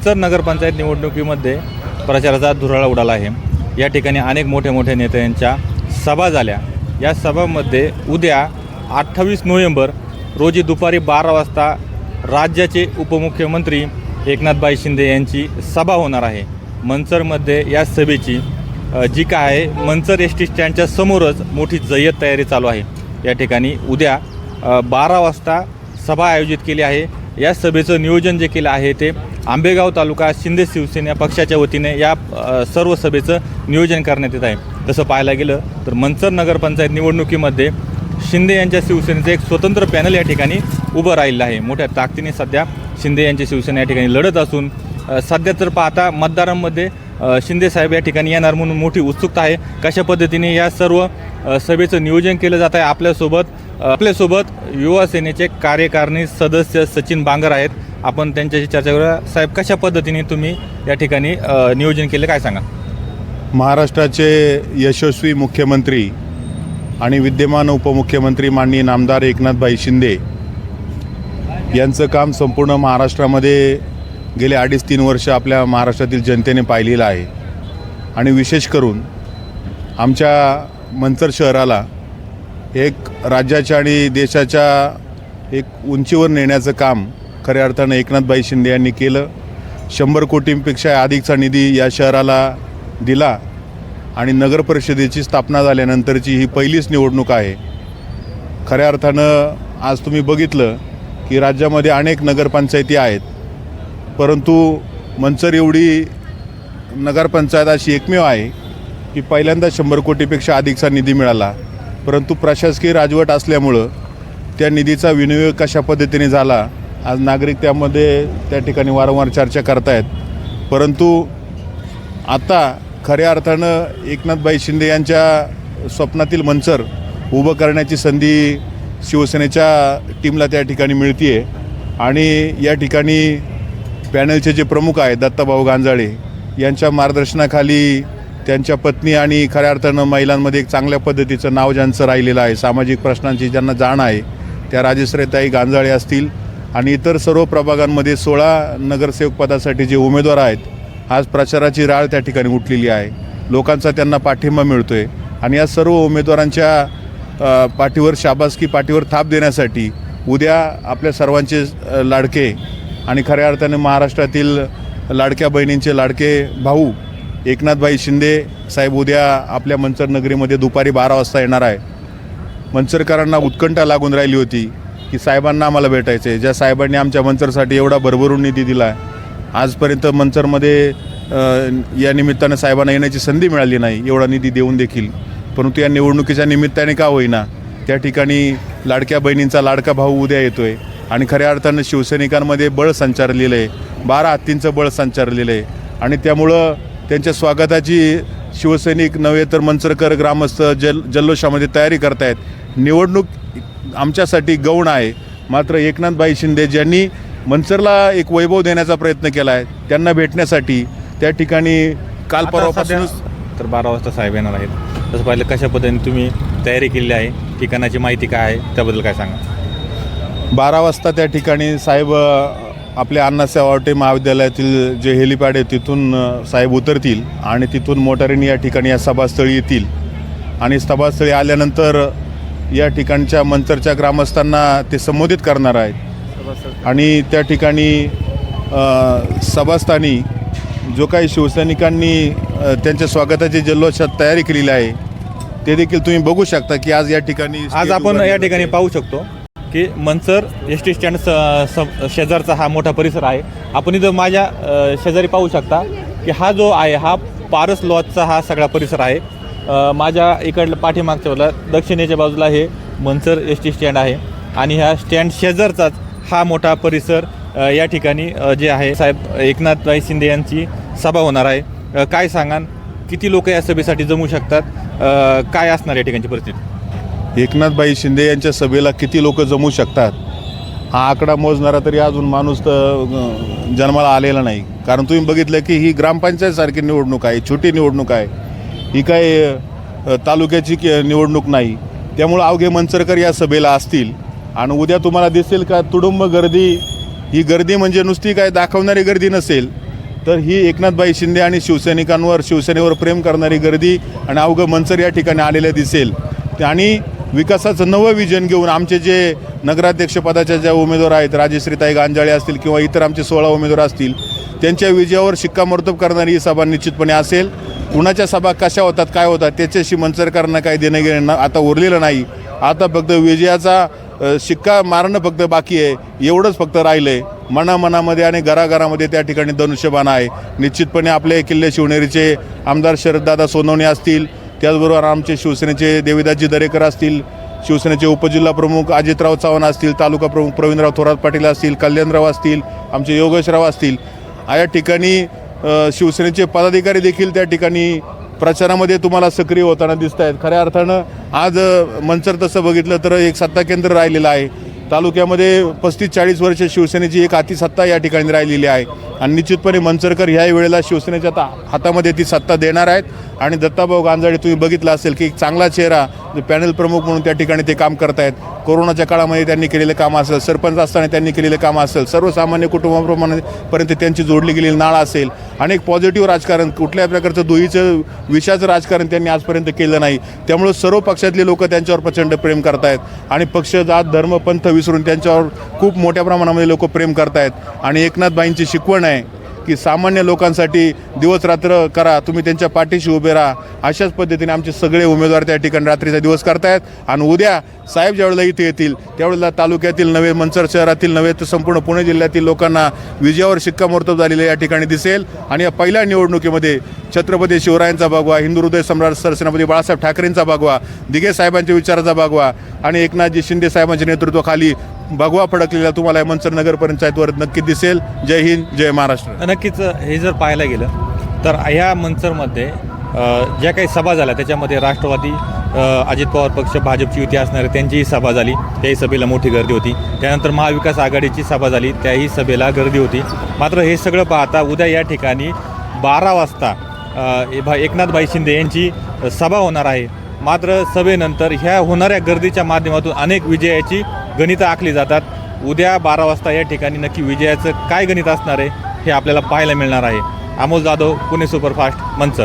मंचर नगरपंचायत निवडणुकीमध्ये प्रचाराचा धुराळा उडाला आहे. या ठिकाणी अनेक मोठ्या मोठ्या नेत्यांच्या सभा झाल्या. या सभामध्ये उद्या अठ्ठावीस नोव्हेंबर रोजी दुपारी बारा वाजता राज्याचे उपमुख्यमंत्री एकनाथबाई शिंदे यांची सभा होणार आहे. मंचरमध्ये या सभेची जी काय आहे मंचर एस टी स्टँडच्या समोरच मोठी जय्यत तयारी चालू आहे. या ठिकाणी उद्या बारा वाजता सभा आयोजित केली आहे. या सभेचं नियोजन जे केलं आहे ते आंबेगाव तालुका शिंदे शिवसेना पक्षाच्या वतीने या सर्व सभेचं नियोजन करण्यात येत आहे. तसं पाहायला गेलं तर मंचर नगरपंचायत निवडणुकीमध्ये शिंदे यांच्या शिवसेनेचं एक स्वतंत्र पॅनल या ठिकाणी उभं राहिलं आहे. मोठ्या ताकदीने सध्या शिंदे यांची शिवसेना या ठिकाणी लढत असून सध्या तर पाहता मतदारांमध्ये शिंदे साहेब या ठिकाणी येणार म्हणून मोठी उत्सुकता आहे. कशा पद्धतीने या सर्व सभेचं नियोजन केलं जात आहे आपल्यासोबत आपल्यासोबत युवा सेनेचे कार्यकारिणी सदस्य सचिन बांगर आहेत. आपण त्यांच्याशी चर्चा करूया. साहेब कशा पद्धतीने तुम्ही या ठिकाणी नियोजन केलं? काय सांगा? महाराष्ट्राचे यशस्वी मुख्यमंत्री आणि विद्यमान उपमुख्यमंत्री माननीय नामदार एकनाथभाई शिंदे यांचं काम संपूर्ण महाराष्ट्रामध्ये गेले अडीच तीन वर्ष आपल्या महाराष्ट्रातील जनतेने पाहिलेलं आहे. आणि विशेष करून आमच्या मंचर शहराला एक राज्याच्या आणि देशाच्या एक उंचीवर नेण्याचं काम खऱ्या अर्थानं एकनाथभाई शिंदे यांनी केलं. शंभर कोटींपेक्षा अधिकचा निधी या शहराला दिला आणि नगर परिषदेची स्थापना झाल्यानंतरची ही पहिलीच निवडणूक आहे. खऱ्या अर्थानं आज तुम्ही बघितलं की राज्यामध्ये अनेक नगरपंचायती आहेत. परंतु मंचर एवढी नगरपंचायत अशी एकमेव आहे की पहिल्यांदा शंभर कोटीपेक्षा अधिकचा निधी मिळाला. परंतु प्रशासकीय राजवट असल्यामुळं त्या निधीचा विनियोग कशा पद्धतीने झाला आज नागरिक त्यामध्ये त्या ठिकाणी वारंवार चर्चा करतायत. परंतु आता खऱ्या अर्थानं एकनाथबाई शिंदे यांच्या स्वप्नातील मंचर उभं करण्याची संधी शिवसेनेच्या टीमला त्या ठिकाणी मिळते आहे आणि या ठिकाणी पॅनलचे जे प्रमुख आहेत दत्ताभाऊ गांजाळे यांच्या मार्गदर्शनाखाली त्यांच्या पत्नी आणि खऱ्या अर्थानं महिलांमध्ये एक चांगल्या पद्धतीचं नाव ज्यांचं राहिलेलं आहे सामाजिक प्रश्नांची ज्यांना जाण आहे त्या राजेश्रेताई गांजाळे असतील आणि इतर सर्व प्रभागांमध्ये सोळा नगरसेवक पदासाठी जे उमेदवार आहेत आज प्रचाराची राळ त्या ठिकाणी उठलेली आहे. लोकांचा त्यांना पाठिंबा मिळतो आहे आणि या सर्व उमेदवारांच्या पाठीवर शाबासकी पाठीवर थाप देण्यासाठी उद्या आपल्या सर्वांचे लाडके आणि खऱ्या अर्थाने महाराष्ट्रातील लाडक्या बहिणींचे लाडके भाऊ एकनाथभाई शिंदे साहेब उद्या आपल्या मंचर नगरीमध्ये दुपारी बारा वाजता येणार आहे. मंचरकरांना उत्कंठा लागून राहिली होती की साहेबांना आम्हाला भेटायचं आहे ज्या साहेबांनी आमच्या मंचरसाठी एवढा भरभरून निधी दिला आहे आजपर्यंत मंचरमध्ये या निमित्तानं साहेबांना येण्याची संधी मिळाली नाही एवढा निधी देऊन देखील. परंतु या निवडणुकीच्या निमित्ताने का होईना त्या ठिकाणी लाडक्या बहिणींचा लाडका भाऊ उद्या येतो आहे आणि खऱ्या अर्थानं शिवसैनिकांमध्ये बळ संचारलेलं आहे. बारा हत्तींचं बळ संचारलेलं आहे. आणि त्यामुळं त्यांच्या स्वागताची शिवसैनिक नव्हे तर मंचरकर ग्रामस्थ जल जल्लोषामध्ये तयारी करतायत. निवडणूक आमच्यासाठी गौण आहे. मात्र एकनाथबाई शिंदे ज्यांनी मंचरला एक वैभव देण्याचा प्रयत्न केला आहे त्यांना भेटण्यासाठी त्या ठिकाणी काल परवापासूनच तर बारा वाजता साहेब येणार आहेत. तसं पाहिलं कशा पद्धतीने तुम्ही तयारी केलेली आहे ठिकाणाची माहिती काय आहे त्याबद्दल काय सांगा? बारा वाजता त्या ठिकाणी साहेब अ, आपल्या अण्णासाहेब आवटे महाविद्यालयातील जे हेलिपॅड आहे तिथून साहेब उतरतील आणि तिथून मोटारीने या ठिकाणी या सभास्थळी येतील. आणि सभास्थळी आल्यानंतर या ठिकाणच्या मंचरच्या ग्रामस्थांना ते संबोधित करणार आहेत. आणि त्या ठिकाणी सभास्थानी जो काही शिवसैनिकांनी त्यांच्या स्वागताची जल्लोषात तयारी केलेली आहे ते देखील तुम्ही बघू शकता की आज या ठिकाणी आज आपण या. ठिकाणी पाहू शकतो. की मंचर एस टी स्टँड स- शेजारचा हा मोठा परिसर आहे. आपण इथं माझ्या शेजारी पाहू शकता की हा जो आहे हा पारस लॉजचा हा सगळा परिसर आहे. माझ्या इकडलं पाठीमागच्या बाजूला दक्षिणेच्या बाजूला हे मंचर एस टी स्टँड आहे आणि ह्या स्टँड शेजारचाच हा मोठा परिसर या ठिकाणी जे आहे साहेब एकनाथराय शिंदे यांची सभा होणार आहे. काय सांगाल किती लोक या सभेसाठी जमू शकतात? काय असणार या ठिकाणची परिस्थिती? एकनाथबाई शिंदे यांच्या सभेला किती लोक जमू शकतात? हा आकडा मोजणारा तरी अजून माणूस तर जन्माला आलेला नाही. कारण तुम्ही बघितलं की ही ग्रामपंचायतसारखी निवडणूक आहे छोटी निवडणूक आहे. ही काय तालुक्याची निवडणूक नाही. त्यामुळं अवघे मंचरकर या सभेला असतील. आणि उद्या तुम्हाला दिसेल का तुडुंब गर्दी? ही गर्दी म्हणजे नुसती काय दाखवणारी गर्दी नसेल. तर ही एकनाथबाई शिंदे आणि शिवसैनिकांवर शिवसेनेवर प्रेम करणारी गर्दी आणि अवघं मंचर या ठिकाणी आलेलं दिसेल. आणि विकासाचं नवं विजन घेऊन आमचे जे नगराध्यक्षपदाच्या ज्या उमेदवार आहेत राजेश्रीताई गांजाळे असतील किंवा इतर आमचे सोळा उमेदवार असतील त्यांच्या विजयावर शिक्कामोर्तब करणारी ही सभा निश्चितपणे असेल. कुणाच्या सभा कशा होतात काय होतात त्याच्याशी मंचरकरांना काही देणं घेणं ना- आता उरलेलं नाही. आता फक्त विजयाचा शिक्का मारणं फक्त बाकी आहे. एवढंच फक्त राहिलं आहे मनामनामध्ये आणि घराघरामध्ये त्या ठिकाणी धनुष्यबाण आहे. निश्चितपणे आपले किल्ले शिवनेरीचे आमदार शरददादा सोनवणे असतील त्याचबरोबर आमचे शिवसेनेचे देवीदासजी दरेकर असतील शिवसेनेचे उपजिल्हा प्रमुख अजितराव चव्हाण असतील तालुका प्रमुख प्रवीणराव थोरात पाटील असतील कल्याणराव असतील आमचे योगेशराव असतील. या ठिकाणी शिवसेनेचे पदाधिकारी देखील त्या ठिकाणी प्रचारामध्ये तुम्हाला सक्रिय होताना दिसत आहेत खऱ्या अर्थानं आज मंचर तसं बघितलं तर एक सत्ता केंद्र राहिलेलं आहे. तालुक्यामध्ये पस्तीस चाळीस वर्ष शिवसेनेची एक अतिसत्ता या ठिकाणी राहिलेली आहे. आणि निश्चितपणे मंचरकर ह्या वेळेला शिवसेनेच्या ता- हातामध्ये ती सत्ता देणार आहेत. आणि दत्ताभाऊ गांजाडे तुम्ही बघितलं असेल की एक चांगला चेहरा म्हणजे पॅनल प्रमुख म्हणून त्या ठिकाणी ते काम करतायत. कोरोनाच्या काळामध्ये त्यांनी केलेलं काम असेल सरपंच असताना त्यांनी केलेलं काम असेल सर्वसामान्य कुटुंबाप्रमाणेपर्यंत त्यांची जोडली गेलेली नाळ असेल अनेक पॉझिटिव्ह राजकारण कुठल्याही प्रकारचं दुहीचं विषाचं राजकारण त्यांनी आजपर्यंत केलं नाही. त्यामुळं सर्व पक्षातले लोक त्यांच्यावर प्रचंड प्रेम करतायत. आणि पक्ष जात धर्म पंथ विसरून त्यांच्यावर खूप मोठ्या प्रमाणामध्ये लोक प्रेम करतायत. आणि एकनाथबाईंची शिकवण आहे की सामान्य लोकांसाठी दिवस रात्र करा तुम्ही त्यांच्या पाठीशी उभे राहा. अशाच पद्धतीने आमचे सगळे उमेदवार त्या ठिकाणी रात्रीचा दिवस करतायत. आणि उद्या साहेब ज्यावेळेला इथे येतील त्यावेळेला तालुक्यातील नवे मंचर शहरातील नव्हे तर संपूर्ण पुणे जिल्ह्यातील लोकांना विजयावर शिक्कामोर्तब झालेलं या ठिकाणी दिसेल. आणि या पहिल्या निवडणुकीमध्ये छत्रपती शिवरायांचा भागवा हिंदू हृदय सम्राट सरसेनापती बाळासाहेब ठाकरेंचा भागवा दिघे साहेबांच्या विचाराचा भागवा आणि एकनाथजी शिंदे साहेबांच्या नेतृत्वाखाली भगवा फडकलेला तुम्हाला या मंचर नगर पंचायतवर नक्की दिसेल. जय हिंद जय महाराष्ट्र. नक्कीच हे जर पाहायला गेलं तर ह्या मंचरमध्ये ज्या काही सभा झाल्या त्याच्यामध्ये राष्ट्रवादी अजित पवार पक्ष भाजपची युती असणारे त्यांचीही सभा झाली. त्याही सभेला मोठी गर्दी होती. त्यानंतर महाविकास आघाडीची सभा झाली. त्याही सभेला गर्दी होती. मात्र हे सगळं पाहता उद्या या ठिकाणी बारा वाजता भा- एकनाथबाई शिंदे यांची सभा होणार आहे. मात्र सभेनंतर ह्या होणाऱ्या गर्दीच्या माध्यमातून अनेक विजयाची गणितं आखली जातात. उद्या बारा वाजता या ठिकाणी नक्की विजयाचं काय गणित असणार आहे हे आपल्याला पाहायला मिळणार आहे. अमोल जाधव पुणे सुपरफास्ट मंचर.